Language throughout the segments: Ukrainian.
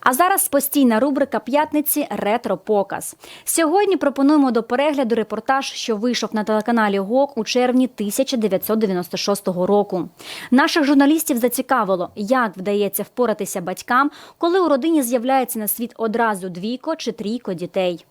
А зараз постійна рубрика п'ятниці Ретро-показ. Сьогодні пропонуємо до перегляду репортаж, що вийшов на телеканалі ГОК у червні 1996 року. Наших журналістів зацікавило, як вдається впоратися батькам, коли у родині з'являється на світ одразу двійко чи трійко дітей.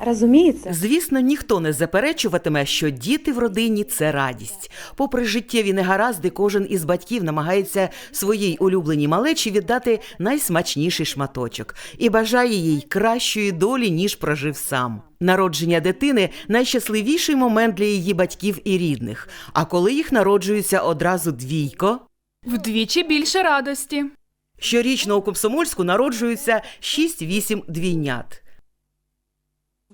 Разумеется. Звісно, ніхто не заперечуватиме, що діти в родині це радість. Попри життєві негаразди, кожен із батьків намагається своїй улюбленій малечі віддати найсмачніший шматочок і бажає їй кращої долі, ніж прожив сам. Народження дитини найщасливіший момент для її батьків і рідних. А коли їх народжується одразу двійко, Вдвічі більше радості. Щорічно у Комсомольську народжуються 6-8 двійнят.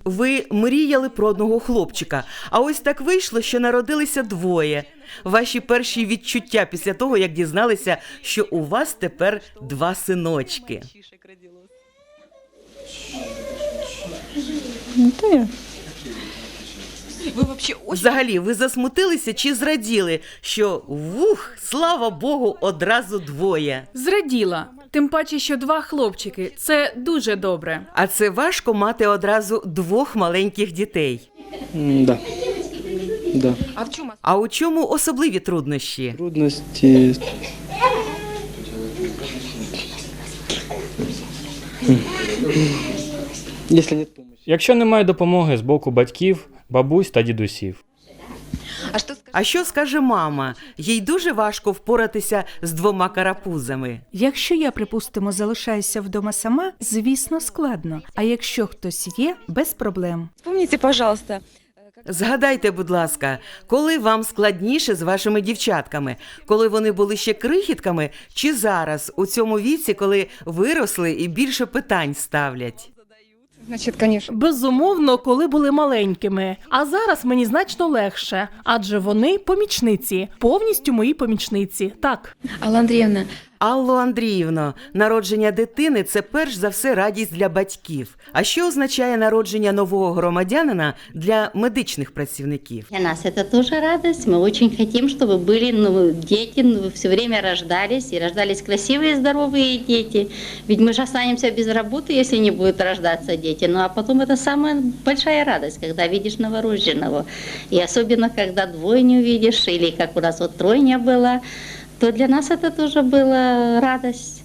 Ви мріяли про одного хлопчика, а ось так вийшло, що народилися двоє. Ваші перші відчуття після того, як дізналися, що у вас тепер два синочки. Взагалі, ви засмутилися чи зраділи, що вух, слава Богу, одразу двоє. Зраділа. Тим паче, що два хлопчики це дуже добре. А це важко мати одразу двох маленьких дітей. Да. Да. А в чем А у чому особливі труднощі? Трудности. Если нет помощи. Якщо немає допомоги з боку батьків, бабусь та дідусів. А что скажете? А що скаже мама? Їй дуже важко впоратися з двома карапузами. Якщо я, припустимо, залишаюся вдома сама, звісно, складно. А якщо хтось є, без проблем. Вспомните, пожалуйста, Згадайте, будь ласка, коли вам складніше з вашими дівчатками, коли вони були ще крихітками, чи зараз у цьому віці, коли виросли і більше питань ставлять? Значит, конечно. Безумовно, коли були маленькими. А зараз мені значно легше, адже вони помічниці, повністю мої помічниці. Так. Алла Андреевна, Алло Андріївно, народження дитини це перш за все радість для батьків. А що означає народження нового громадянина для медичних працівників? Для нас это тоже радость. Мы очень хотим, чтобы были ну, дети, ну, все время рождались, и рождались красивые, здоровые дети. Ведь мы же останемся без работы, если не будут рождаться дети. Ну а потом это самая большая радость, когда видишь новорожденного. И особенно, когда двойню видишь, или как у нас вот тройня была, то для нас это тоже была радость.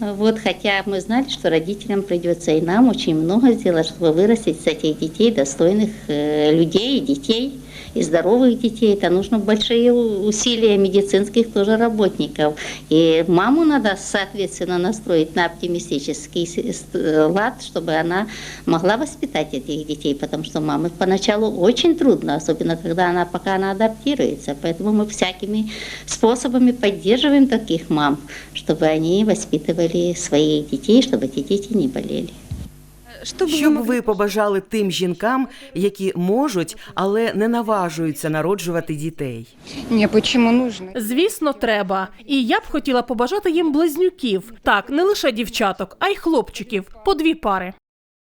Вот, хотя мы знали, что родителям придется и нам очень много сделать, чтобы вырастить с этих детей достойных э, людей, детей И здоровых детей. Это нужно большие усилия медицинских тоже работников. И маму надо, соответственно, настроить на оптимистический лад, чтобы она могла воспитать этих детей, потому что мамы поначалу очень трудно, особенно когда она, пока она адаптируется. Поэтому мы всякими способами поддерживаем таких мам, чтобы они воспитывали своих детей, чтобы эти дети не болели. Що б могли- ви побажали тим жінкам, які можуть, але не наважуються народжувати дітей? Ні, чому нужно? Звісно, треба. І я б хотіла побажати їм близнюків. Так, не лише дівчаток, а й хлопчиків по дві пари.